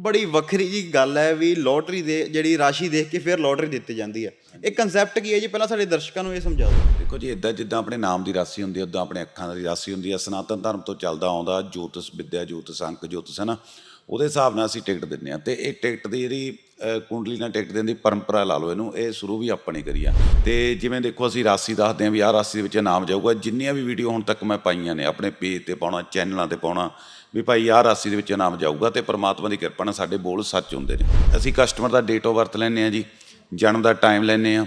ਬੜੀ ਵੱਖਰੀ ਜੀ ਗੱਲ ਹੈ ਵੀ ਲੋਟਰੀ ਦੇ ਜਿਹੜੀ ਰਾਸ਼ੀ ਦੇਖ ਕੇ ਫਿਰ ਲੋਟਰੀ ਦਿੱਤੀ ਜਾਂਦੀ ਹੈ। ਇਹ ਕਨਸੈਪਟ ਕੀ ਹੈ ਜੀ? ਪਹਿਲਾਂ ਸਾਡੇ ਦਰਸ਼ਕਾਂ ਨੂੰ ਇਹ ਸਮਝਾਓ। ਦੇਖੋ ਜੀ ਇਦਾਂ ਜਿੱਦਾਂ ਆਪਣੇ ਨਾਮ ਦੀ ਰਾਸੀ ਹੁੰਦੀ ਹੈ ਉਦਾਂ ਆਪਣੇ ਅੱਖਾਂ ਦੀ ਰਾਸੀ ਹੁੰਦੀ ਹੈ। ਸਨਾਤਨ ਧਰਮ ਤੋਂ ਚੱਲਦਾ ਆਉਂਦਾ ਜੋਤਿਸ, ਵਿੱਦਿਆ ਜੋਤਿਸ ਅੰਕ ਜੋਤਿਸ, ਹੈ ਨਾ? ਉਹਦੇ ਹਿਸਾਬ ਨਾਲ ਅਸੀਂ ਟਿਕਟ ਦਿੰਦੇ ਆ ਤੇ ਇਹ ਟਿਕਟ ਦੀ ਜਿਹੜੀ ਕੁੰਡਲੀ ਨਾਲ ਟਿਕਟ ਦੇਣ ਦੀ ਪਰੰਪਰਾ ਲਾ ਲਓ ਇਹਨੂੰ, ਇਹ ਸ਼ੁਰੂ ਵੀ ਆਪਾਂ ਨੇ ਕਰੀ ਆ। ਤੇ ਜਿਵੇਂ ਦੇਖੋ ਅਸੀਂ ਰਾਸੀ ਦੱਸਦੇ ਆ ਵੀ ਆਹ ਰਾਸੀ ਦੇ ਵਿੱਚ ਨਾਮ ਜਾਊਗਾ। ਜਿੰਨੀਆਂ ਵੀ ਵੀਡੀਓ ਹੁਣ ਤੱਕ ਮੈਂ ਪਾਈਆਂ ਨੇ, ਆਪਣੇ ਪੇਜ ਤੇ ਪਾਉਣਾ, ਚੈਨਲਾਂ ਤੇ ਪਾਉਣਾ, ਵੀ ਭਾਈ ਆਹ ਰਾਸੀ ਦੇ ਵਿੱਚ ਨਾਮ ਜਾਊਗਾ ਤੇ ਪ੍ਰਮਾਤਮਾ ਦੀ ਕਿਰਪਾ ਨਾਲ ਸਾਡੇ ਬੋਲ ਸੱਚ ਹੁੰਦੇ ਨੇ। ਅਸੀਂ ਕਸਟਮਰ ਦਾ ਡੇਟ ਆਫ ਬਰਥ ਲੈਂਦੇ ਆ ਜੀ, ਜਨਮ ਦਾ ਟਾਈਮ ਲੈਂਦੇ ਆ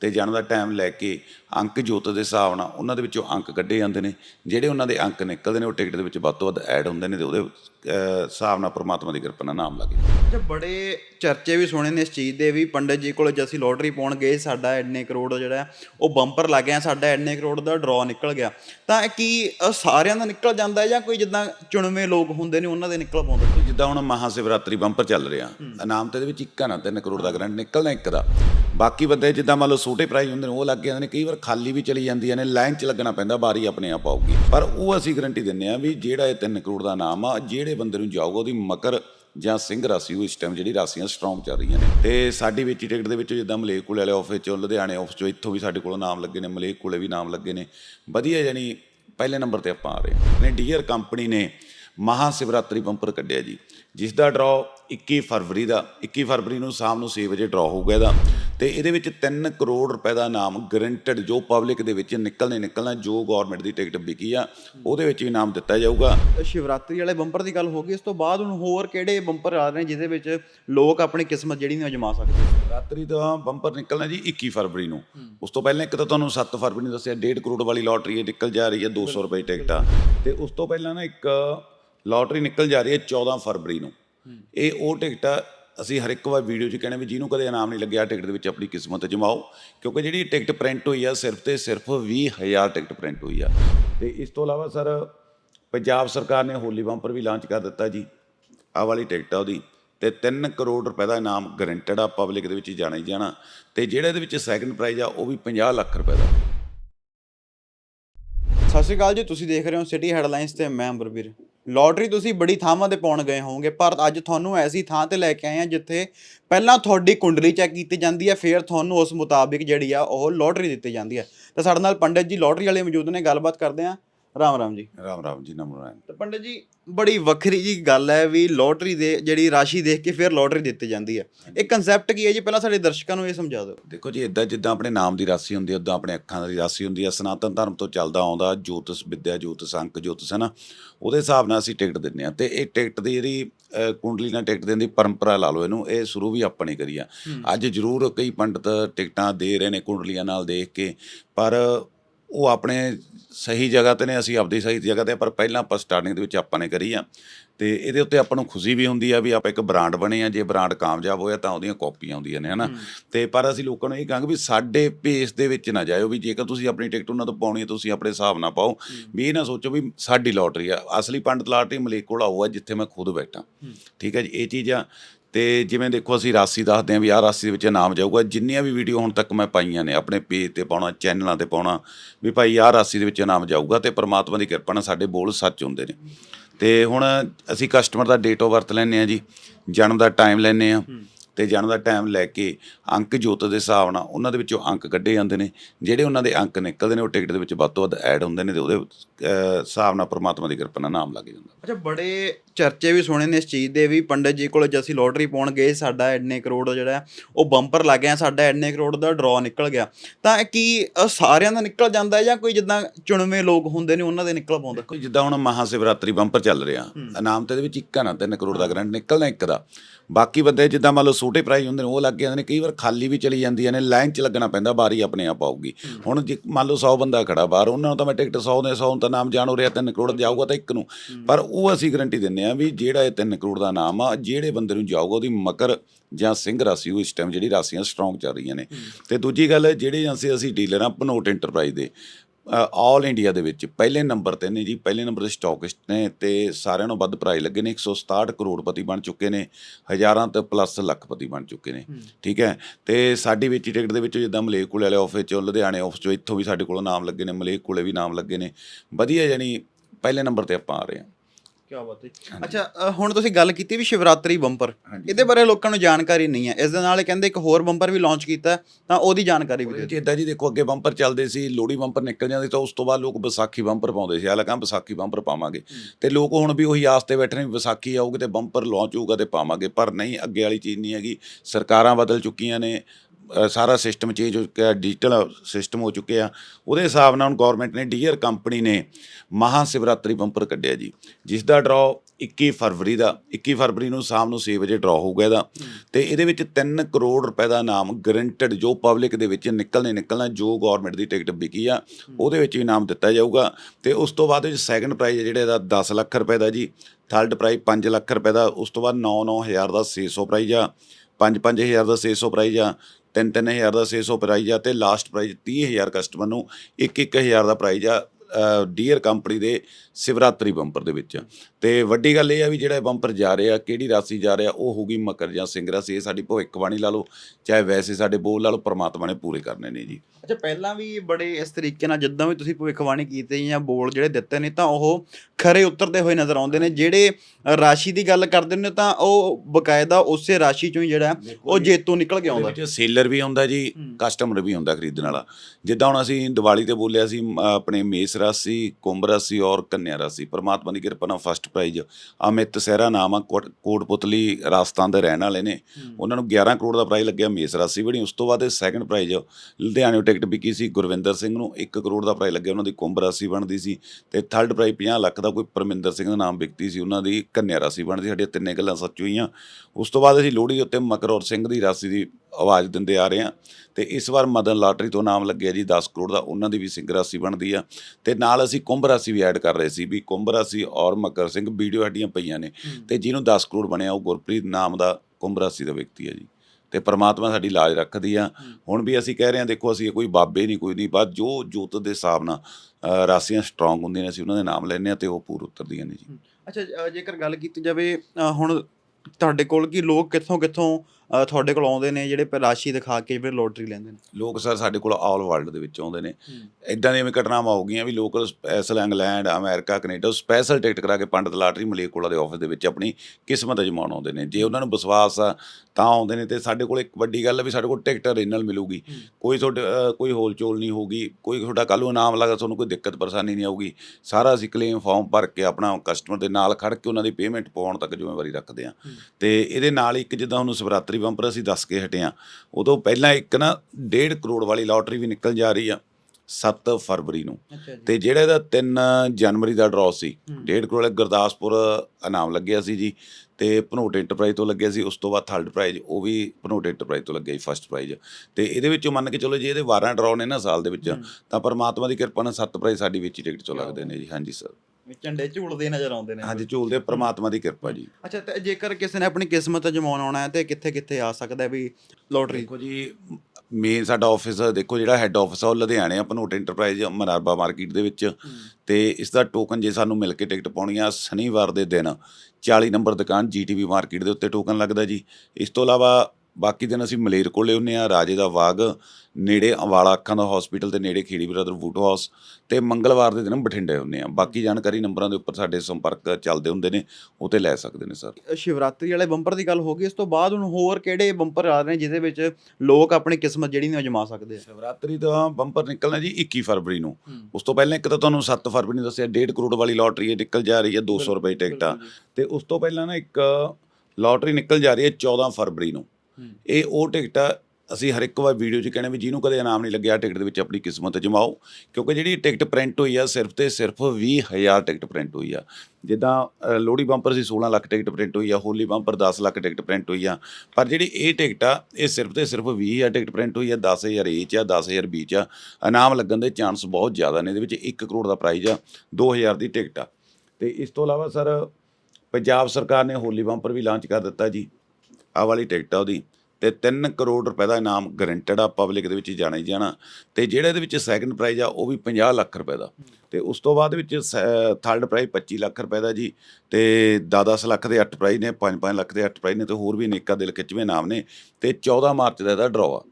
ਤੇ ਜਨਮ ਦਾ ਟਾਈਮ ਲੈ ਕੇ ਅੰਕ ਜੋਤ ਦੇ ਹਿਸਾਬ ਨਾਲ ਉਹਨਾਂ ਦੇ ਵਿੱਚੋਂ ਅੰਕ ਕੱਢੇ ਜਾਂਦੇ ਨੇ ਜਿਹੜੇ ਉਹਨਾਂ ਦੇ ਅੰਕ ਨਿਕਲਦੇ ਨੇ ਉਹ ਟਿਕਟ ਦੇ ਵਿੱਚ ਵੱਧ ਤੋਂ ਵੱਧ ਐਡ ਹੁੰਦੇ ਨੇ ਤੇ ਉਹਦੇ ਹਿਸਾਬ ਨਾਲ ਪ੍ਰਮਾਤਮਾ ਦੀ ਕਿਰਪਾ ਨਾਲ ਨਾਮ ਲੱਗੇ ਅੱਛਾ ਬੜੇ ਚਰਚੇ ਵੀ ਸੁਣੇ ਨੇ ਇਸ ਚੀਜ਼ ਦੇ ਵੀ ਪੰਡਤ ਜੀ ਕੋਲ ਜੇ ਅਸੀਂ ਲੋਟਰੀ ਪਾਉਣ ਗਏ ਸਾਡਾ ਇੰਨੇ ਕਰੋੜ ਜਿਹੜਾ ਉਹ ਬੰਪਰ ਲੱਗ ਗਿਆ ਸਾਡਾ ਇੰਨੇ ਕਰੋੜ ਦਾ ਡਰਾਅ ਨਿਕਲ ਗਿਆ। ਤਾਂ ਕੀ ਸਾਰਿਆਂ ਦਾ ਨਿਕਲ ਜਾਂਦਾ ਹੈ ਜਾਂ ਕੋਈ ਜਿੱਦਾਂ ਚੁਣਵੇਂ ਲੋਕ ਹੁੰਦੇ ਨੇ ਉਹਨਾਂ ਦੇ ਨਿਕਲ ਪਾਉਂਦੇ ਜਿੱਦਾਂ ਹੁਣ ਮਹਾ ਸ਼ਿਵਰਾਤਰੀ ਬੰਪਰ ਚੱਲ ਰਿਹਾ ਇਨਾਮ ਤੇ ਇਹਦੇ ਵਿੱਚ ਇੱਕ ਨਾ 3 ਕਰੋੜ ਦਾ ਗਰੰਟ ਨਿਕਲਣਾ ਇੱਕ ਦਾ। ਬਾਕੀ ਬੰਦੇ ਜਿੱਦਾਂ ਮੰਨ ਲਓ ਛੋਟੇ ਪ੍ਰਾਈਜ਼ ਹੁੰਦੇ ਨੇ ਉਹ ਲੱਗ ਜਾਂਦੇ ਨੇ ਕਈ ਵਾਰ ਖਾਲੀ ਵੀ ਚਲੀ ਜਾਂਦੀਆਂ ਨੇ, ਲਾਈਨ 'ਚ ਲੱਗਣਾ ਪੈਂਦਾ ਬਾਰੀ ਆਪਣੇ ਆਪ ਆਊਗੀ। ਪਰ ਉਹ ਅਸੀਂ ਗਰੰਟੀ ਦਿੰਨੇ ਆ ਵੀ ਜਿਹੜਾ ਇਹ 3 ਕਰੋੜ ਦਾ ਨਾਮ ਆ, ਜਿਹੜੇ ਬੰਦੇ ਨੂੰ ਜਾਊਗਾ, ਉਹਦੀ ਮਕਰ ਜਾਂ ਸਿੰਘ ਰਾਸੀ, ਉਹ ਇਸ ਟਾਈਮ ਜਿਹੜੀ ਰਾਸੀਆਂ ਸਟਰੋਂਗ ਚੱਲ ਰਹੀਆਂ ਨੇ। ਤੇ ਸਾਡੀ ਵਿੱਚ ਟਿਕਟ ਦੇ ਵਿੱਚ ਜਿੱਦਾਂ ਮਲੇਕੁਲੇ ਵਾਲੇ ਆਫਿਸ ਚੋਂ, ਲੁਧਿਆਣੇ ਆਫਿਸ ਚੋਂ ਇੱਥੋਂ ਵੀ ਸਾਡੇ ਕੋਲ ਨਾਮ ਲੱਗੇ ਨੇ ਮਲੇਕੁਲੇ ਵੀ ਨਾਮ ਲੱਗੇ ਨੇ। ਵਧੀਆ ਜਾਨੀ ਪਹਿਲੇ ਨੰਬਰ ਤੇ ਆਪਾਂ ਆ ਰਹੇ ਹਾਂ। ਨੇ ਡੀਅਰ ਕੰਪਨੀ ਨੇ ਮਹਾ ਸ਼ਿਵਰਾਤਰੀ ਬੰਪਰ ਕੱਢਿਆ ਜੀ। ਜਿਸ ਦਾ ਡਰਾਅ 21 ਫਰਵਰੀ ਦਾ 21 ਫਰਵਰੀ ਨੂੰ ਸ਼ਾਮ ਨੂੰ 6 ਵਜੇ ਡਰਾਅ ਹੋਊਗਾ ਇਹਦਾ। ਤੇ ਇਹਦੇ ਵਿੱਚ 3 ਕਰੋੜ ਰੁਪਏ ਦਾ ਇਨਾਮ ਗਰੰਟਡ ਜੋ ਪਬਲਿਕ ਦੇ ਵਿੱਚ ਨਿਕਲਣੇ ਨਿਕਲਣਾ ਜੋ ਗਵਰਨਮੈਂਟ ਦੀ ਟਿਕਟ ਵਿਕੀ ਆ ਉਹਦੇ ਵਿੱਚ ਇਨਾਮ ਦਿੱਤਾ ਜਾਊਗਾ। ਸ਼ਿਵਰਾਤਰੀ ਵਾਲੇ ਬੰਪਰ ਦੀ ਗੱਲ ਹੋ ਗਈ ਇਸ ਤੋਂ ਬਾਅਦ ਹੁਣ ਹੋਰ ਕਿਹੜੇ ਬੰਪਰ ਆ ਰਹੇ ਨੇ ਜਿਹਦੇ ਵਿੱਚ ਲੋਕ ਆਪਣੀ ਕਿਸਮਤ ਜਿਹੜੀ ਨਹੀਂ ਅਜਮਾ ਸਕਦੇ ਰਾਤਰੀ ਦਾ ਬੰਪਰ ਨਿਕਲਣਾ ਜੀ 21 ਫਰਵਰੀ ਨੂੰ। ਉਸ ਤੋਂ ਪਹਿਲਾਂ ਇੱਕ ਤਾਂ ਤੁਹਾਨੂੰ 7 ਫਰਵਰੀ ਨੂੰ ਦੱਸਿਆ 1.5 ਕਰੋੜ ਵਾਲੀ ਲੋਟਰੀ ਇਹ ਨਿਕਲ ਜਾ ਰਹੀ ਹੈ 200 ਰੁਪਏ ਟਿਕਟ ਆ। ਤੇ ਉਸ ਤੋਂ ਪਹਿਲਾਂ ਨਾ ਇੱਕ ਲੋਟਰੀ ਨਿਕਲ ਜਾ ਰਹੀ ਹੈ 14 ਫਰਵਰੀ ਨੂੰ। ਇਹ ਉਹ ਟਿਕਟ ਆ ਅਸੀਂ ਹਰ ਇੱਕ ਵਾਰ ਵੀਡੀਓ 'ਚ ਕਹਿੰਦੇ ਵੀ ਜਿਹਨੂੰ ਕਦੇ ਇਨਾਮ ਨਹੀਂ ਲੱਗਿਆ ਟਿਕਟ ਦੇ ਵਿੱਚ ਆਪਣੀ ਕਿਸਮਤ ਜਮਾਓ, ਕਿਉਂਕਿ ਜਿਹੜੀ ਟਿਕਟ ਪ੍ਰਿੰਟ ਹੋਈ ਆ ਸਿਰਫ ਤੇ ਸਿਰਫ 20000 ਟਿਕਟ ਪ੍ਰਿੰਟ ਹੋਈ ਆ। ਤੇ ਇਸ ਤੋਂ ਇਲਾਵਾ ਸਰ, ਪੰਜਾਬ ਸਰਕਾਰ ਨੇ ਹੋਲੀ ਬੰਪਰ ਵੀ ਲਾਂਚ ਕਰ ਦਿੱਤਾ ਜੀ। ਆ ਵਾਲੀ ਟਿਕਟ ਆ ਉਹਦੀ। ਤੇ 3 ਕਰੋੜ ਰੁਪਏ ਦਾ ਇਨਾਮ ਗਰੰਟਡ ਆ, ਪਬਲਿਕ ਦੇ ਵਿੱਚ ਜਾਣਾ ਹੀ ਜਾਣਾ। ਤੇ ਜਿਹੜਾ ਇਹਦੇ ਵਿੱਚ ਸੈਕੰਡ ਪ੍ਰਾਈਜ਼ ਆ, ਉਹ ਵੀ 50 ਲੱਖ ਰੁਪਏ ਦਾ। ਸਤਿ ਸ਼੍ਰੀ ਅਕਾਲ ਜੀ, ਤੁਸੀਂ ਦੇਖ ਰਹੇ ਹੋ ਸਿਟੀ ਹੈਡਲਾਈਨਸ ਤੇ ਮੈਂ ਅੰਬਰਵੀਰ ਲੋਟਰੀ ਤੁਸੀਂ ਬੜੀ ਥਾਵਾਂ ਤੇ ਪਾਉਣ ਗਏ ਹੋਵੋਗੇ, ਪਰ ਅੱਜ ਤੁਹਾਨੂੰ ਐਸੀ ਥਾਂ ਤੇ ਲੈ ਕੇ ਆਏ ਹਾਂ ਜਿੱਥੇ ਪਹਿਲਾਂ ਤੁਹਾਡੀ ਕੁੰਡਲੀ ਚੈੱਕ ਕੀਤੀ ਜਾਂਦੀ ਹੈ, ਫਿਰ ਤੁਹਾਨੂੰ ਉਸ ਮੁਤਾਬਿਕ ਜਿਹੜੀ ਆ ਉਹ ਲੋਟਰੀ ਦਿੱਤੀ ਜਾਂਦੀ ਹੈ। ਤਾਂ ਸਾਡੇ ਨਾਲ ਪੰਡਿਤ ਜੀ ਲੋਟਰੀ ਵਾਲੇ ਮੌਜੂਦ ਨੇ, ਗੱਲਬਾਤ ਕਰਦੇ ਹਾਂ। ਰਾਮ ਰਾਮ ਜੀ। ਰਾਮ ਰਾਮ ਜੀ ਨਮੋ ਨਾਰਾਇਣ। ਤਾਂ ਪੰਡਿਤ ਜੀ ਬੜੀ ਵੱਖਰੀ ਜੀ ਗੱਲ ਹੈ ਵੀ ਲੋਟਰੀ ਦੇ ਜਿਹੜੀ ਰਾਸ਼ੀ ਦੇਖ ਕੇ ਫਿਰ ਲੋਟਰੀ ਦਿੱਤੀ ਜਾਂਦੀ ਹੈ। ਇਹ ਕਨਸੈਪਟ ਕੀ ਹੈ ਜੀ? ਪਹਿਲਾਂ ਸਾਡੇ ਦਰਸ਼ਕਾਂ ਨੂੰ ਇਹ ਸਮਝਾ ਦਿਓ। ਦੇਖੋ ਜੀ ਇਦਾਂ ਜਿੱਦਾਂ ਆਪਣੇ ਨਾਮ ਦੀ ਰਾਸੀ ਹੁੰਦੀ ਹੈ ਉਦਾਂ ਆਪਣੇ ਅੱਖਾਂ ਦੀ ਰਾਸੀ ਹੁੰਦੀ ਹੈ। ਸਨਾਤਨ ਧਰਮ ਤੋਂ ਚੱਲਦਾ ਆਉਂਦਾ ਜੋਤਿਸ ਵਿਦਿਆ ਜੋਤਿਸ ਅੰਕ ਜੋਤਿਸ ਹੈ ਨਾ? ਉਹਦੇ ਹਿਸਾਬ ਨਾਲ ਅਸੀਂ ਟਿਕਟ ਦਿੰਨੇ ਆ ਤੇ ਇਹ ਟਿਕਟ ਦੀ ਜਿਹੜੀ ਕੁੰਡਲੀ ਨਾਲ ਟਿਕਟ ਦੇਣ ਦੀ ਪਰੰਪਰਾ ਲਾ ਲਓ ਇਹਨੂੰ ਇਹ ਸ਼ੁਰੂ ਵੀ ਆਪਾਂ ਨੇ ਕਰੀ ਆ। ਅੱਜ ਜ਼ਰੂਰ ਕਈ ਪੰਡਤ ਟਿਕਟਾਂ ਦੇ ਰਹੇ ਨੇ ਕੁੰਡਲੀਆਂ ਨਾਲ ਦੇਖ ਕੇ ਪਰ ਉਹ ਆਪਣੇ ਸਹੀ ਜਗ੍ਹਾ ਤੇ ਨੇ ਅਸੀਂ ਆਪਦੀ ਸਹੀ ਜਗ੍ਹਾ ਤੇ ਪਰ ਪਹਿਲਾਂ ਆਪਾਂ ਸਟਾਰਟਿੰਗ ਦੇ ਵਿੱਚ ਆਪਾਂ ਨੇ ਕਰੀ ਆ। ਤੇ ਇਹਦੇ ਉੱਤੇ ਆਪਾਂ ਨੂੰ ਖੁਸ਼ੀ ਵੀ ਹੁੰਦੀ ਆ ਵੀ ਆਪਾਂ ਇੱਕ ਬ੍ਰਾਂਡ ਬਣੇ ਆ ਜੇ ਬ੍ਰਾਂਡ ਕਾਮਯਾਬ ਹੋਇਆ ਤਾਂ ਉਹਦੀਆਂ ਕਾਪੀਆਂ ਆਉਂਦੀਆਂ ਨੇ ਹਨਾ। ਤੇ ਪਰ ਅਸੀਂ ਲੋਕਾਂ ਨੂੰ ਇਹ ਕਹਾਂਗੇ ਵੀ ਸਾਡੇ ਪੇਸ ਦੇ ਵਿੱਚ ਨਾ ਜਾਇਓ ਵੀ ਜੇਕਰ ਤੁਸੀਂ ਆਪਣੀ ਟਿਕਟ ਉਹਨਾਂ ਤੋਂ ਪਾਉਣੀ ਹੈ ਤੁਸੀਂ ਆਪਣੇ ਹਿਸਾਬ ਨਾਲ ਪਾਓ। ਵੀ ਇਹ ਨਾ ਸੋਚੋ ਵੀ ਸਾਡੀ ਲੋਟਰੀ ਆ। ਅਸਲੀ ਪੰਡਤ ਲਾਟਰੀ ਮਲੇਕ ਕੋਲ ਆਊਗਾ ਜਿੱਥੇ ਮੈਂ ਖੁਦ ਬੈਠਾ। ਠੀਕ ਹੈ ਜੀ ਇਹ ਚੀਜ਼ ਆ। ਤੇ ਜਿਵੇਂ ਦੇਖੋ ਅਸੀਂ ਰਾਸੀ ਦੱਸਦੇ ਹਾਂ ਵੀ ਆਹ ਰਾਸੀ ਦੇ ਵਿੱਚ ਨਾਮ ਜਾਊਗਾ। ਜਿੰਨੀਆਂ ਵੀ ਵੀਡੀਓ ਹੁਣ ਤੱਕ ਮੈਂ ਪਾਈਆਂ ਨੇ, ਆਪਣੇ ਪੇਜ ਤੇ ਪਾਉਣਾ ਚੈਨਲਾਂ ਤੇ ਪਾਉਣਾ, ਵੀ ਭਾਈ ਆਹ ਰਾਸੀ ਦੇ ਵਿੱਚ ਨਾਮ ਜਾਊਗਾ ਤੇ ਪ੍ਰਮਾਤਮਾ ਦੀ ਕਿਰਪਾ ਨਾਲ ਸਾਡੇ ਬੋਲ ਸੱਚ ਹੁੰਦੇ ਨੇ। ਤੇ ਹੁਣ ਅਸੀਂ ਕਸਟਮਰ ਦਾ ਡੇਟ ਆਫ ਬਰਥ ਲੈਂਦੇ ਆ ਜੀ, ਜਨਮ ਦਾ ਟਾਈਮ ਲੈਂਦੇ ਆ ਤੇ ਜਨਮ ਦਾ ਟਾਈਮ ਲੈ ਕੇ ਅੰਕ ਜੋਤ ਦੇ ਹਿਸਾਬ ਨਾਲ ਉਹਨਾਂ ਦੇ ਵਿੱਚੋਂ ਅੰਕ ਕੱਢੇ ਜਾਂਦੇ ਨੇ ਜਿਹੜੇ ਉਹਨਾਂ ਦੇ ਅੰਕ ਨਿਕਲਦੇ ਨੇ ਉਹ ਟਿਕਟ ਦੇ ਵਿੱਚ ਵੱਧ ਤੋਂ ਵੱਧ ਐਡ ਹੁੰਦੇ ਨੇ ਤੇ ਉਹਦੇ ਹਿਸਾਬ ਨਾਲ ਪ੍ਰਮਾਤਮਾ ਦੀ ਕਿਰਪਾ ਨਾਲ ਨਾਮ ਲੱਗ ਜਾਂਦਾ। ਅੱਛਾ ਬੜੇ ਚਰਚੇ ਵੀ ਸੁਣੇ ਨੇ ਇਸ ਚੀਜ਼ ਦੇ ਵੀ ਪੰਡਤ ਜੀ ਕੋਲ ਜੇ ਅਸੀਂ ਲੋਟਰੀ ਪਾਉਣ ਗਏ ਸਾਡਾ ਇੰਨੇ ਕਰੋੜ ਜਿਹੜਾ ਉਹ ਬੰਪਰ ਲੱਗ ਗਿਆ ਸਾਡਾ ਇੰਨੇ ਕਰੋੜ ਦਾ ਡਰਾਅ ਨਿਕਲ ਗਿਆ। ਤਾਂ ਕੀ ਸਾਰਿਆਂ ਦਾ ਨਿਕਲ ਜਾਂਦਾ ਹੈ ਜਾਂ ਕੋਈ ਜਿੱਦਾਂ ਚੁਣਵੇਂ ਲੋਕ ਹੁੰਦੇ ਨੇ ਉਹਨਾਂ ਦੇ ਨਿਕਲ ਪਾਉਂਦਾ? ਕੋਈ ਜਿੱਦਾਂ ਹੁਣ ਮਹਾ ਸ਼ਿਵਰਾਤਰੀ ਬੰਪਰ ਚੱਲ ਰਿਹਾ ਇਨਾਮ ਤੇ ਇਹਦੇ ਵਿੱਚ ਇੱਕ ਨਾ 3 ਕਰੋੜ ਦਾ ਗਰੰਟ ਨਿਕਲਣਾ ਇੱਕ ਦਾ। ਬਾਕੀ ਬੰਦੇ ਜਿੱਦਾਂ ਮੰਨ ਲਓ ਛੋਟੇ ਪ੍ਰਾਈਜ਼ ਹੁੰਦੇ ਨੇ ਉਹ ਲੱਗ ਜਾਂਦੇ ਨੇ ਕਈ ਵਾਰ ਖਾਲੀ ਵੀ ਚਲੀ ਜਾਂਦੀਆਂ ਨੇ ਲਾਈਨ 'ਚ ਲੱਗਣਾ ਪੈਂਦਾ ਬਾਰੀ ਆਪਣੇ ਆਪ ਆਊਗੀ। ਹੁਣ ਜੇ ਮੰਨ ਲਓ 100 ਬੰਦਾ ਖੜਾ ਬਾਹਰ ਉਹਨਾਂ ਨੂੰ ਤਾਂ ਮੈਂ ਟਿਕਟ 100 ਦੇ 100 ਤਾਂ ਨਾਮ ਜਾਣ ਰਿਹਾ 3 ਕਰੋੜ ਜਾਊਗਾ ਤਾਂ ਇੱਕ ਨੂੰ। ਪਰ ਉਹ ਅਸੀਂ ਗਰੰਟੀ ਦਿੰਨੇ ਆ ਵੀ ਜਿਹੜਾ ਇਹ 3 ਕਰੋੜ ਦਾ ਨਾਮ ਆ ਜਿਹੜੇ ਬੰਦੇ ਨੂੰ ਜਾਊਗਾ ਉਹਦੀ ਮਕਰ ਜਾਂ ਸਿੰਘ ਰਾਸੀ ਉਹ ਇਸ ਟਾਈਮ ਜਿਹੜੀ ਰਾਸੀਆਂ ਸਟਰੋਂਗ ਚੱਲ ਰਹੀਆਂ ਨੇ। ਤੇ ਦੂਜੀ ਗੱਲ ਜਿਹੜੇ ਅਸੀਂ ਅਸੀਂ ਡੀਲਰ ਆ ਪਨੋਟ ਇੰਟਰਪ੍ਰਾਈਜ਼ ਦੇ ਆਲ ਇੰਡੀਆ ਦੇ ਵਿੱਚ ਪਹਿਲੇ ਨੰਬਰ ਤੇ ਨੇ ਜੀ ਪਹਿਲੇ ਨੰਬਰ ਤੇ ਸਟਾਕਿਸਟ ਨੇ ਤੇ ਸਾਰਿਆਂ ਨੂੰ ਵੱਧ ਪ੍ਰਾਈਜ਼ ਲੱਗੇ ਨੇ 167 ਕਰੋੜਪਤੀ ਬਣ ਚੁੱਕੇ ਨੇ ਹਜ਼ਾਰਾਂ ਤੇ ਪਲੱਸ ਲੱਖਪਤੀ ਬਣ ਚੁੱਕੇ ਨੇ ਠੀਕ ਹੈ? ਤੇ ਸਾਡੀ ਵਿੱਚ ਟਿਕਟ ਦੇ ਵਿੱਚ ਜਿੱਦਾਂ ਮਲੇਕੁਲੇ ਵਾਲੇ ਆਫਿਸ ਚੋਂ ਲੁਧਿਆਣੇ ਆਫਿਸ ਚੋਂ ਇੱਥੋਂ ਵੀ ਸਾਡੇ ਕੋਲ ਨਾਮ ਲੱਗੇ ਨੇ ਮਲੇਕੁਲੇ ਵੀ ਨਾਮ ਲੱਗੇ ਨੇ ਵਧੀਆ ਜਾਨੀ ਪਹਿਲੇ ਨੰਬਰ ਤੇ ਆਪਾਂ ਆ ਰਹੇ ਹਾਂ। ਕੀ ਬਾਤ ਹੈ ਅੱਛਾ ਅ, ਹੁਣ ਤੁਸੀਂ ਗੱਲ ਕੀਤੀ ਵੀ ਸ਼ਿਵਰਾਤਰੀ ਬੰਪਰ। ਹਾਂਜੀ। ਇਹਦੇ ਬਾਰੇ ਲੋਕਾਂ ਨੂੰ ਜਾਣਕਾਰੀ ਨਹੀਂ ਹੈ। ਇਸ ਦੇ ਨਾਲ ਇਹ ਕਹਿੰਦੇ ਇੱਕ ਹੋਰ ਬੰਪਰ ਵੀ ਲਾਂਚ ਕੀਤਾ ਹੈ, ਤਾਂ ਉਹਦੀ ਜਾਣਕਾਰੀ ਵੀ ਦੇ ਦਿਓ ਜਿੱਦਾਂ ਜੀ ਦੇਖੋ ਅੱਗੇ ਬੰਪਰ ਚੱਲਦੇ ਸੀ ਲੋਹੜੀ ਬੰਪਰ ਨਿਕਲ ਜਾਂਦੇ ਤਾਂ ਉਸ ਤੋਂ ਬਾਅਦ ਲੋਕ ਵਿਸਾਖੀ ਬੰਪਰ ਪਾਉਂਦੇ ਸੀ। ਹਾਲਾਂਕਿ ਵਿਸਾਖੀ ਬੰਪਰ ਪਾਵਾਂਗੇ। ਤੇ ਲੋਕ ਹੁਣ ਵੀ ਉਹੀ ਆਸ ਤੇ ਬੈਠੇ ਨੇ ਵੀ ਵਿਸਾਖੀ ਆਊਗੀ ਤੇ ਬੰਪਰ ਲਾਂਚ ਹੋਊਗਾ ਤੇ ਪਾਵਾਂਗੇ। ਪਰ ਨਹੀਂ ਅੱਗੇ ਵਾਲੀ ਚੀਜ਼ ਨਹੀਂ ਹੈਗੀ। ਸਰਕਾਰਾਂ ਬਦਲ ਚੁੱਕੀਆਂ ਨੇ ਸਾਰਾ ਸਿਸਟਮ ਚੇਂਜ ਹੋ ਚੁੱਕਿਆ ਡਿਜੀਟਲ ਸਿਸਟਮ ਹੋ ਚੁੱਕਿਆ ਉਹਦੇ ਹਿਸਾਬ ਨਾਲ ਹੁਣ ਗਵਰਨਮੈਂਟ ਨੇ ਡੀਅਰ ਕੰਪਨੀ ਨੇ ਮਹਾ ਸ਼ਿਵਰਾਤਰੀ ਬੰਪਰ ਕੱਢਿਆ ਜੀ ਜਿਸ ਦਾ ਡਰਾਅ 21 ਫਰਵਰੀ ਦਾ 21 ਫਰਵਰੀ ਨੂੰ ਸ਼ਾਮ ਨੂੰ 6 ਵਜੇ ਡਰਾਅ ਹੋਊਗਾ ਇਹਦਾ। ਤੇ ਇਹਦੇ ਵਿੱਚ 3 ਕਰੋੜ ਰੁਪਏ ਦਾ ਨਾਮ ਗਰੰਟਡ ਜੋ ਪਬਲਿਕ ਦੇ ਵਿੱਚ ਨਿਕਲਣੇ ਨਿਕਲਣਾ, ਜੋ ਗਵਰਨਮੈਂਟ ਦੀ ਟਿਕਟ ਵਿਕੀ ਆ, ਉਹਦੇ ਵਿੱਚ ਇਨਾਮ ਦਿੱਤਾ ਜਾਊਗਾ। ਤੇ ਉਸ ਤੋਂ ਬਾਅਦ ਵਿੱਚ ਸੈਕੰਡ ਪ੍ਰਾਈਜ਼ ਜਿਹੜਾ ਇਹਦਾ 10 ਲੱਖ ਰੁਪਏ ਦਾ ਜੀ ਥਰਡ ਪ੍ਰਾਈਜ਼ 5 ਲੱਖ ਰੁਪਏ ਦਾ, ਉਸ ਤੋਂ ਬਾਅਦ 9-9000 ਦਾ 600 ਪ੍ਰਾਈਜ਼ ਆ 5-5000 ਦਾ 600 ਪ੍ਰਾਈਜ਼ ਆ 3-3000 ਦਾ 600 ਪ੍ਰਾਈਜ਼ ਆ ਤੇ ਲਾਸਟ ਪ੍ਰਾਈਜ਼ 30000 ਕਸਟਮਰ ਨੂੰ 1-1000 ਦਾ ਪ੍ਰਾਈਜ਼ ਆ ਡੀਅਰ ਕੰਪਨੀ ਦੇ ਸ਼ਿਵਰਾਤਰੀ ਬੰਪਰ ਦੇ ਵਿੱਚ। ਤੇ ਵੱਡੀ ਗੱਲ ਇਹ ਆ ਵੀ ਜਿਹੜਾ ਬੰਪਰ ਜਾ ਰਿਹਾ, ਕਿਹੜੀ ਰਾਸ਼ੀ ਜਾ ਰਿਹਾ, ਉਹ ਹੋਊਗੀ ਮਕਰ ਜਾਂ ਸਿੰਘ ਰਾਸ਼ੀ, ਇਹ ਸਾਡੀ ਭਵਿੱਖਬਾਣੀ ਲਾ ਲਓ, ਚਾਹੇ ਵੈਸੇ ਸਾਡੇ ਬੋਲ ਲਾ ਲਓ, ਪ੍ਰਮਾਤਮਾ ਨੇ ਪੂਰੇ ਕਰਨੇ ਨੇ ਜੀ। ਅੱਛਾ, ਪਹਿਲਾਂ ਵੀ ਬੜੇ ਇਸ ਤਰੀਕੇ ਨਾਲ ਜਿੱਦਾਂ ਵੀ ਤੁਸੀਂ ਭਵਿੱਖਬਾਣੀ ਕੀਤੀ ਜਾਂ ਬੋਲ ਜਿਹੜੇ ਦਿੱਤੇ ਨੇ, ਤਾਂ ਉਹ ਖਰੇ ਉਤਰਦੇ ਹੋਏ ਨਜ਼ਰ ਆਉਂਦੇ ਨੇ ਜਿਹੜੇ ਰਾਸ਼ੀ ਦੀ ਗੱਲ ਕਰਦੇ ਨੇ ਤਾਂ ਉਹ ਬਕਾਇਦਾ ਉਸੇ ਰਾਸ਼ੀ ਚੋਂ ਹੀ ਜਿਹੜਾ ਉਹ ਜੇਤੂ ਨਿਕਲ ਕੇ ਆਉਂਦਾ। ਵਿੱਚ ਸੇਲਰ ਵੀ ਹੁੰਦਾ ਜੀ। ਕਸਟਮਰ ਵੀ ਹੁੰਦਾ ਖਰੀਦਣ ਵਾਲਾ। ਜਿੱਦਾਂ ਹੁਣ ਅਸੀਂ ਦੀਵਾਲੀ ਤੇ ਬੋਲਿਆ ਸੀ ਆਪਣੇ ਮੇਸ ਰਾਸ਼ੀ ਕੁੰਭ ਰਾਸ਼ੀ ਔਰ ਕੰਨਿਆ ਰਾਸ਼ੀ ਪਰਮਾਤਮਾ ਦੀ ਕਿਰਪਾ ਨਾਲ ਫਸਟ ਪ੍ਰਾਈਜ਼ ਅਮਿਤ ਸਹਿਰਾ ਨਾਮ ਆ ਕੋਟ- ਕੋਟਪੁਤਲੀ ਰਾਜਸਥਾਨ ਦੇ ਰਹਿਣ ਵਾਲੇ ਨੇ। ਉਹਨਾਂ ਨੂੰ 11 ਕਰੋੜ ਦਾ ਪ੍ਰਾਈਜ਼ ਲੱਗਿਆ ਮੇਸ ਰਾਸ਼ੀ ਬਣੀ ਉਸ ਤੋਂ ਬਾਅਦ ਇਹ ਸੈਕੰਡ ਪ੍ਰਾਈਜ਼ ਲੁਧਿਆਣੇ ਟਿਕਟ ਵਿਕੀ ਸੀ ਗੁਰਵਿੰਦਰ ਸਿੰਘ ਨੂੰ 1 ਕਰੋੜ ਦਾ ਪ੍ਰਾਈਜ਼ ਲੱਗਿਆ ਉਹਨਾਂ ਦੀ ਕੁੰਭ ਰਾਸ਼ੀ ਬਣਦੀ ਸੀ ਤੇ ਥਰਡ ਪ੍ਰਾਈਜ਼ 50 ਲੱਖ ਦਾ ਕੋਈ ਪਰਮਿੰਦਰ ਸਿੰਘ ਦਾ ਨਾਮ ਵਿਕਦੀ ਸੀ ਉਹਨਾਂ ਦੀ ਕੰਨਿਆ ਰਾਸ਼ੀ ਬਣਦੀ ਸਾਡੀਆਂ ਤਿੰਨੇ ਗੱਲਾਂ ਸੱਚ ਹੋਈਆਂ। ਉਸ ਤੋਂ ਬਾਅਦ ਅਸੀਂ ਲੋਹੜੀ ਦੇ ਉੱਤੇ ਮਕਰ ਔਰ ਸਿੰਘ ਦੀ ਰਾਸ਼ੀ ਦੀ ਆਵਾਜ਼ ਦਿੰਦੇ ਆ ਰਹੇ ਹਾਂ ਤੇ ਇਸ ਵਾਰ ਮਦਨ ਲਾਟਰੀ ਤੋਂ ਨਾਮ ਲੱਗਿਆ ਜੀ 10 ਕਰੋੜ ਦਾ ਉਹਨਾਂ ਦੀ ਵੀ ਸਿੰਘ ਰਾਸ਼ੀ ਬਣਦੀ ਆ। ਤੇ ਨਾਲ ਅਸੀਂ ਕੁੰਭ ਰਾਸ਼ੀ ਵੀ ਐਡ ਕਰ ਰਹੇ ਸੀ ਵੀ ਕੁੰਭ ਰਾਸ਼ੀ ਔਰ ਮਕਰ ਸਿੰਘ ਵੀਡੀਓ ਸਾਡੀਆਂ ਪਈਆਂ ਨੇ ਤੇ ਜਿਹਨੂੰ 10 ਕਰੋੜ ਬਣਿਆ ਉਹ ਗੁਰਪ੍ਰੀਤ ਨਾਮ ਦਾ ਕੁੰਭ ਰਾਸ਼ੀ ਦਾ ਵਿਅਕਤੀ ਹੈ ਜੀ। ਤੇ ਪ੍ਰਮਾਤਮਾ ਸਾਡੀ ਲਾਜ ਰੱਖਦੀ ਆ। ਹੁਣ ਵੀ ਅਸੀਂ ਕਹਿ ਰਹੇ ਹਾਂ ਦੇਖੋ ਅਸੀਂ ਕੋਈ ਬਾਬੇ ਨਹੀਂ ਕੋਈ ਨਹੀਂ ਬਸ ਜੋ ਜੋਤ ਦੇ ਹਿਸਾਬ ਨਾਲ ਰਾਸ਼ੀਆਂ ਸਟਰੋਂਗ ਹੁੰਦੀਆਂ ਨੇ ਅਸੀਂ ਉਹਨਾਂ ਦੇ ਨਾਮ ਲੈਂਦੇ ਆ ਤੇ ਉਹ ਪੂਰ ਉਤਰਦੀਆਂ ਨੇ ਜੀ। ਅੱਛਾ ਜੇਕਰ ਗੱਲ ਕੀਤੀ ਜਾਵੇ ਹੁਣ ਤੁਹਾਡੇ ਕੋਲ ਕੀ ਲੋਕ ਕਿੱਥੋਂ ਕਿੱਥੋਂ ਤੁਹਾਡੇ ਕੋਲ ਆਉਂਦੇ ਨੇ ਜਿਹੜੇ ਰਾਸ਼ੀ ਦਿਖਾ ਕੇ ਜਿਹੜੇ ਲੋਟਰੀ ਲੈਂਦੇ ਨੇ? ਲੋਕ ਸਰ ਸਾਡੇ ਕੋਲ ਆਲ ਵਰਲਡ ਦੇ ਵਿੱਚ ਆਉਂਦੇ ਨੇ। ਇਦਾਂ ਦੀਆਂ ਵੀ ਘਟਨਾਵਾਂ ਹੋ ਗਈਆਂ ਵੀ local special England America Canada special ticket ਕਰਾ ਕੇ ਪੰਡਤ ਲਾਟਰੀ ਮਲੇਕੋਲਾ ਦੇ ਆਫਿਸ ਦੇ ਵਿੱਚ ਆਪਣੀ ਕਿਸਮਤ ਅਜਮਾਉਣ ਆਉਂਦੇ ਨੇ। ਜੇ ਉਹਨਾਂ ਨੂੰ ਵਿਸ਼ਵਾਸ ਆ ਤਾਂ ਆਉਂਦੇ ਨੇ ਤੇ ਸਾਡੇ ਕੋਲ ਇੱਕ ਵੱਡੀ ਗੱਲ ਹੈ ਵੀ ਸਾਡੇ ਕੋਲ ਟਿਕਟ ਓਰੀਜਨਲ ਮਿਲੂਗੀ। ਕੋਈ ਤੁਹਾਡੇ ਕੋਈ ਹੋਲ ਚੋਲ ਨਹੀਂ ਹੋਊਗੀ ਕੋਈ ਤੁਹਾਡਾ ਕੱਲ੍ਹ ਨੂੰ ਇਨਾਮ ਲੱਗਾ ਤੁਹਾਨੂੰ ਕੋਈ ਦਿੱਕਤ ਪਰੇਸ਼ਾਨੀ ਨਹੀਂ ਆਊਗੀ। ਸਾਰਾ ਅਸੀਂ ਕਲੇਮ ਫਾਰਮ ਭਰ ਕੇ ਆਪਣਾ ਕਸਟਮਰ ਦੇ ਨਾਲ ਖੜ ਕੇ ਉਹਨਾਂ ਦੀ ਪੇਮੈਂਟ ਪਾਉਣ ਤੱਕ ਜ਼ਿੰਮੇਵਾਰੀ ਰੱਖਦੇ ਹਾਂ। ਤੇ ਇਹਦੇ ਨਾਲ ਇੱਕ ਜਿੱਦਾਂ ਹੁਣ ਸ਼ਿਵਰਾਤਰੀ ਬੰਪਰ ਅਸੀਂ ਦੱਸ ਕੇ ਹਟੇ ਹਾਂ। ਉਦੋਂ ਪਹਿਲਾਂ ਇੱਕ ਨਾ 1.5 ਕਰੋੜ ਵਾਲੀ ਲਾਟਰੀ ਵੀ ਨਿਕਲ ਜਾ ਰਹੀ ਆ 7 ਫਰਵਰੀ ਨੂੰ। ਤੇ ਜਿਹੜਾ ਇਹਦਾ 3 ਜਨਵਰੀ ਦਾ ਡਰਾਅ ਸੀ ਹੂੰ। 1.5 ਕਰੋੜ ਗੁਰਦਾਸਪੁਰ ਇਨਾਮ ਲੱਗਿਆ ਸੀ ਜੀ ਤੇ ਭਨੋਟ ਇੰਟਰਪ੍ਰਾਈਜ਼ ਤੋਂ ਲੱਗਿਆ ਸੀ ਉਸ ਤੋਂ ਬਾਅਦ ਥਰਡ ਪ੍ਰਾਈਜ਼ ਉਹ ਵੀ ਭਨੋਟ ਇੰਟਰਪ੍ਰਾਈਜ਼ ਤੋਂ ਲੱਗਿਆ ਜੀ ਫਸਟ ਪ੍ਰਾਈਜ਼ ਤੇ ਇਹਦੇ ਵਿੱਚੋਂ ਮੰਨ ਕੇ ਚਲੋ ਜੇ ਇਹਦੇ 12 ਡਰਾਅ ਨੇ ਨਾ ਸਾਲ ਦੇ ਵਿੱਚ ਤਾਂ ਪਰਮਾਤਮਾ ਦੀ ਕਿਰਪਾ ਨਾਲ 7 ਪ੍ਰਾਈਜ਼ ਸਾਡੀ ਵਿੱਚ ਹੀ ਟਿਕਟ ਚੋਂ ਲੱਗਦੇ ਨੇ ਜੀ। ਹਾਂਜੀ ਸਰ ਝੰਡੇ ਝੂਲਦੇ ਨਜ਼ਰ ਆਉਂਦੇ ਨੇ ਹਾਂਜੀ ਝੂਲਦੇ ਪਰਮਾਤਮਾ ਦੀ ਕਿਰਪਾ ਜੀ। ਅੱਛਾ ਤੇ ਜੇਕਰ ਕਿਸੇ ਨੇ ਆਪਣੀ ਕਿਸਮਤ ਅਜਮਾਉਣ ਆਉਣਾ ਹੈ ਤੇ ਕਿੱਥੇ ਕਿੱਥੇ ਆ ਸਕਦਾ ਹੈ ਵੀ ਲੋਟਰੀ? ਦੇਖੋ ਜੀ ਮੇਨ ਸਾਡਾ ਆਫਿਸ ਦੇਖੋ ਜਿਹੜਾ ਹੈੱਡ ਆਫਿਸ ਆ ਉਹ ਲੁਧਿਆਣੇ ਆ ਭਨੋਟ ਇੰਟਰਪ੍ਰਾਈਜ਼ ਮਨਾਰਬਾ ਮਾਰਕੀਟ ਦੇ ਵਿੱਚ। ਤੇ ਇਸ ਦਾ ਟੋਕਨ ਜੇ ਸਾਨੂੰ ਮਿਲ ਕੇ ਟਿਕਟ ਪਾਉਣੀ ਆ ਸ਼ਨੀਵਾਰ ਦੇ ਦਿਨ 40 ਨੰਬਰ ਦੁਕਾਨ ਜੀਟੀਵੀ ਮਾਰਕੀਟ ਦੇ ਉੱਤੇ ਟੋਕਨ ਲੱਗਦਾ ਜੀ। ਇਸ ਤੋਂ ਇਲਾਵਾ ਬਾਕੀ ਦਿਨ ਅਸੀਂ ਮਲੇਰ ਕੋਲੇ ਹੁੰਨੇ ਆ ਰਾਜੇ ਦਾ ਬਾਗ ਨੇੜੇ ਅੰਵਾਲਾ ਅੱਖਾਂ ਦਾ ਹਸਪੀਟਲ ਤੇ ਨੇੜੇ ਖੇੜੀ ਬ੍ਰਦਰ ਵੂਟ ਹਾਊਸ ਤੇ ਮੰਗਲਵਾਰ ਦੇ ਦਿਨ ਬਠਿੰਡੇ ਹੁੰਨੇ ਆ। ਬਾਕੀ ਜਾਣਕਾਰੀ ਨੰਬਰਾਂ ਦੇ ਉੱਪਰ ਸਾਡੇ ਸੰਪਰਕ ਚੱਲਦੇ ਹੁੰਦੇ ਨੇ ਉਹ ਤੇ ਲੈ ਸਕਦੇ ਨੇ ਸਰ ਸ਼ਿਵਰਾਤਰੀ ਵਾਲੇ ਬੰਪਰ ਦੀ ਗੱਲ ਹੋ ਗਈ ਇਸ ਤੋਂ ਬਾਅਦ ਹੁਣ ਹੋਰ ਕਿਹੜੇ ਬੰਪਰ ਆ ਰਹੇ ਨੇ ਜਿਹਦੇ ਵਿੱਚ ਲੋਕ ਆਪਣੀ ਕਿਸਮਤ ਜਿਹੜੀ ਨੇ ਅਜਮਾ ਸਕਦੇ ਆ? ਸ਼ਿਵਰਾਤਰੀ ਦਾ ਬੰਪਰ ਨਿਕਲਣਾ ਜੀ 21 ਫਰਵਰੀ ਨੂੰ। ਉਸ ਤੋਂ ਪਹਿਲਾਂ ਇੱਕ ਤਾਂ ਤੁਹਾਨੂੰ 7 ਫਰਵਰੀ ਨੂੰ ਦੱਸਿਆ 1.5 ਕਰੋੜ ਵਾਲੀ ਲਾਟਰੀ ਨਿਕਲ ਜਾ ਰਹੀ ਹੈ 200 ਰੁਪਏ ਟਿਕਟ। ਤੇ ਉਸ ਤੋਂ ਪਹਿਲਾਂ ਨਾ ਇੱਕ ਲਾਟਰੀ ਨਿਕਲ ਜਾ ਰਹੀ ਹੈ 14 ਫਰਵਰੀ ਨੂੰ। ਇਹ ਉਹ ਟਿਕਟ ਆ, ਅਸੀਂ ਹਰ ਇੱਕ ਵਾਰ ਵੀਡੀਓ 'ਚ ਕਹਿੰਦੇ ਵੀ ਜਿਹਨੂੰ ਕਦੇ ਇਨਾਮ ਨਹੀਂ ਲੱਗਿਆ, ਟਿਕਟ ਦੇ ਵਿੱਚ ਆਪਣੀ ਕਿਸਮਤ ਜਮਾਓ। ਕਿਉਂਕਿ ਜਿਹੜੀ ਟਿਕਟ ਪ੍ਰਿੰਟ ਹੋਈ ਆ, ਸਿਰਫ ਤੇ ਸਿਰਫ 20000 ਟਿਕਟ ਪ੍ਰਿੰਟ ਹੋਈ ਆ। ਜਿੱਦਾਂ ਲੋਹੜੀ ਬੰਪਰ ਸੀ 16 ਲੱਖ ਟਿਕਟ ਪ੍ਰਿੰਟ ਹੋਈ ਆ, Holi bumper 10 lakh ticket print ਹੋਈ ਆ। ਪਰ ਜਿਹੜੀ ਇਹ ਟਿਕਟ ਆ, ਇਹ ਸਿਰਫ ਤੇ ਸਿਰਫ 20000 ਟਿਕਟ ਪ੍ਰਿੰਟ ਹੋਈ ਆ 10000 ਏ 'ਚ ਆ 10000 ਬੀ 'ਚ ਆ। ਇਨਾਮ ਲੱਗਣ ਦੇ ਚਾਂਸ ਬਹੁਤ ਜ਼ਿਆਦਾ ਨੇ, ਇਹਦੇ ਵਿੱਚ 1 ਕਰੋੜ ਦਾ ਪ੍ਰਾਈਜ਼ ਆ 2000 ਦੀ ਟਿਕਟ ਆ। ਤੇ ਇਸ ਤੋਂ ਇਲਾਵਾ ਸਰ, ਪੰਜਾਬ ਸਰਕਾਰ ਨੇ ਹੋਲੀ ਬੰਪਰ ਵੀ ਲਾਂਚ ਕਰ ਦਿੱਤਾ ਜੀ। ਆਹ ਵਾਲੀ ਟਿਕਟ ਆ ਉਹਦੀ, ਤੇ 3 ਕਰੋੜ ਰੁਪਏ ਦਾ ਇਨਾਮ ਗਰੰਟਡ ਆ ਪਬਲਿਕ ਦੇ ਵਿੱਚ ਹੀ ਜਾਣਾ ਹੀ ਜਾਣਾ ਤੇ ਜਿਹੜਾ ਇਹਦੇ ਵਿੱਚ ਸੈਕੰਡ ਪ੍ਰਾਈਜ਼ ਆ, ਉਹ ਵੀ 50 ਲੱਖ ਰੁਪਏ ਦਾ। ਤੇ ਉਸ ਤੋਂ ਬਾਅਦ ਵਿੱਚ ਥਰਡ ਪ੍ਰਾਈਜ਼ 25 ਲੱਖ ਰੁਪਏ ਦਾ ਜੀ, ਤੇ 10-10 ਲੱਖ ਦੇ 8 ਪ੍ਰਾਈਜ਼ ਨੇ 5-5 ਲੱਖ ਦੇ 8 ਪ੍ਰਾਈਜ਼ ਨੇ, ਤੇ ਹੋਰ ਵੀ ਅਨੇਕਾਂ ਦਿਲ ਖਿੱਚਵੇਂ ਨਾਮ ਨੇ। ਤੇ 14 ਮਾਰਚ ਦਾ ਇਹਦਾ ਡਰਾਅ ਆ।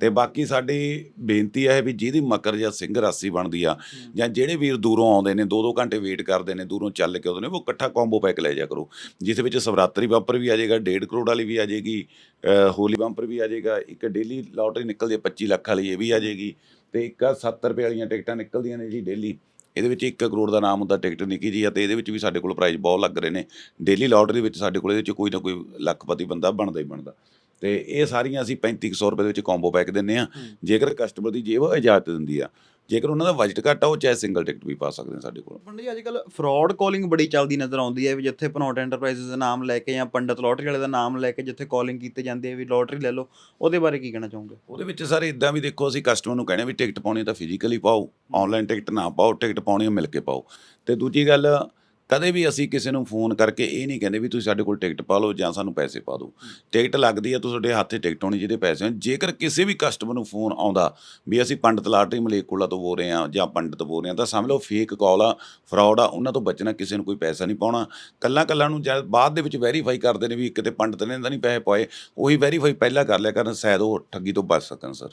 ਤੇ ਬਾਕੀ ਸਾਡੀ ਬੇਨਤੀ ਹੈ ਵੀ ਜਿਹਦੀ ਮਕਰ ਜਾਂ ਸਿੰਘ ਰਾਸੀ ਬਣਦੀ ਆ ਜਾਂ ਜਿਹੜੇ ਵੀਰ ਦੂਰੋਂ ਆਉਂਦੇ ਨੇ 2-2 ਘੰਟੇ ਵੇਟ ਕਰਦੇ ਨੇ ਦੂਰੋਂ ਚੱਲ ਕੇ ਆਉਂਦੇ ਨੇ ਉਹ ਇਕੱਠਾ ਕੰਬੋ ਪੈਕ ਲੈ ਜਾ ਕਰੋ। ਜਿਸ ਵਿੱਚ ਸਵਰਾਤਰੀ ਬੰਪਰ ਵੀ ਆ ਜਾਏਗਾ 1.5 ਕਰੋੜ ਵਾਲੀ ਵੀ ਆ ਜਾਏਗੀ ਹੋਲੀ ਬੰਪਰ ਵੀ ਆ ਜਾਏਗਾ ਇੱਕ ਡੇਲੀ ਲਾਟਰੀ ਨਿਕਲਦੀ ਹੈ 25 ਲੱਖ ਵਾਲੀ ਇਹ ਵੀ ਆ ਜਾਏਗੀ ਤੇ ਇੱਕ ਆਹ 70 ਰੁਪਏ ਵਾਲੀਆਂ ਟਿਕਟਾਂ ਨਿਕਲਦੀਆਂ ਨੇ ਜੀ ਡੇਲੀ। ਇਹਦੇ ਵਿੱਚ 1 ਕਰੋੜ ਦਾ ਨਾਮ ਹੁੰਦਾ ਟਿਕਟ ਨਿੱਕੀ ਜੀ ਆ ਤੇ ਇਹਦੇ ਵਿੱਚ ਵੀ ਸਾਡੇ ਕੋਲ ਪ੍ਰਾਈਜ਼ ਬਹੁਤ ਲੱਗ ਰਹੇ ਨੇ। ਡੇਲੀ ਲਾਟਰੀ ਵਿੱਚ ਸਾਡੇ ਕੋਲ ਇਹਦੇ ਵਿੱਚ ਕੋਈ ਨਾ ਕੋਈ ਲੱਖਪਤੀ ਬੰਦਾ ਬਣਦਾ ਹੀ ਬਣਦਾ। ਤੇ ਇਹ ਸਾਰੀਆਂ ਅਸੀਂ 3500 ਰੁਪਏ ਦੇ ਵਿੱਚ ਕੰਬੋ ਪੈਕ ਦਿੰਨੇ ਆ ਜੇਕਰ ਕਸਟਮਰ ਦੀ ਜੇਬ ਇਜਾਜ਼ਤ ਦਿੰਦੀ ਆ ਜੇਕਰ ਉਹਨਾਂ ਦਾ ਬਜਟ ਘੱਟ ਆ ਉਹ ਚਾਹੇ ਸਿੰਗਲ ਟਿਕਟ ਵੀ ਪਾ ਸਕਦੇ ਨੇ ਸਾਡੇ ਕੋਲ। ਪੰਡਤ ਜੀ ਅੱਜ ਕੱਲ ਫਰਾਡ ਕਾਲਿੰਗ ਬੜੀ ਚੱਲਦੀ ਨਜ਼ਰ ਆਉਂਦੀ ਹੈ ਵੀ ਜਿੱਥੇ ਪਨੋਟ ਐਂਟਰਪ੍ਰਾਈਜ਼ਸ ਦਾ ਨਾਮ ਲੈ ਕੇ ਜਾਂ ਪੰਡਤ ਲੋਟਰੀ ਵਾਲੇ ਦਾ ਨਾਮ ਲੈ ਕੇ ਜਿੱਥੇ ਕਾਲਿੰਗ ਕੀਤੀ ਜਾਂਦੀ ਹੈ ਵੀ ਲੋਟਰੀ ਲੈ ਲਓ ਉਹਦੇ ਬਾਰੇ ਕੀ ਕਹਿਣਾ ਚਾਹੋਗੇ? ਉਹਦੇ ਵਿੱਚ ਸਰ ਇਦਾਂ ਵੀ ਦੇਖੋ ਅਸੀਂ ਕਸਟਮਰ ਨੂੰ ਕਹਿੰਦੇ ਵੀ ਟਿਕਟ ਪਾਉਣੀ ਤਾਂ ਫਿਜ਼ੀਕਲੀ ਪਾਓ ਆਨਲਾਈਨ ਟਿਕਟ ਨਾ ਪਾਓ ਟਿਕਟ ਪਾਉਣੀ ਆ ਮਿਲ ਕੇ ਪਾਓ। ਤੇ ਦੂਜੀ ਗੱਲ ਕਦੇ ਵੀ ਅਸੀਂ ਕਿਸੇ ਨੂੰ ਫੋਨ ਕਰਕੇ ਇਹ ਨਹੀਂ ਕਹਿੰਦੇ ਵੀ ਤੁਸੀਂ ਸਾਡੇ ਕੋਲ ਟਿਕਟ ਪਾ ਲਓ ਜਾਂ ਸਾਨੂੰ ਪੈਸੇ ਪਾ ਦਿਓ। ਟਿਕਟ ਲੱਗਦੀ ਆ ਤੁਹਾਡੇ ਹੱਥੇ ਟਿਕਟ ਹੋਣੀ ਜਿਹਦੇ ਪੈਸੇ ਹੋਣ। ਜੇਕਰ ਕਿਸੇ ਵੀ ਕਸਟਮਰ ਨੂੰ ਫੋਨ ਆਉਂਦਾ ਵੀ ਅਸੀਂ ਪੰਡਤ ਲਾਟਰੀ ਮਲੇਕੋਲਾ ਤੋਂ ਬੋਲ ਰਹੇ ਆ ਜਾਂ ਪੰਡਤ ਬੋਲ ਰਹੇ ਆ ਤਾਂ ਸਮਝ ਲਓ ਫੇਕ ਕਾਲ ਆ ਫਰਾਡ ਆ ਉਹਨਾਂ ਤੋਂ ਬਚਣਾ ਕਿਸੇ ਨੂੰ ਕੋਈ ਪੈਸਾ ਨਹੀਂ ਪਾਉਣਾ। ਕੱਲਾ ਕੱਲਾ ਨੂੰ ਜਦ ਬਾਅਦ ਦੇ ਵਿੱਚ ਵੈਰੀਫਾਈ ਕਰਦੇ ਨੇ ਵੀ ਕਿਤੇ ਪੰਡਤ ਨੇ ਤਾਂ ਨਹੀਂ ਪੈਸੇ ਪਾਏ। ਉਹੀ ਵੈਰੀਫਾਈ ਪਹਿਲਾਂ ਕਰ ਲਿਆ ਕਰਨ ਸ਼ਾਇਦ ਉਹ ਠੱਗੀ ਤੋਂ ਬਚ ਸਕਣ ਸਰ।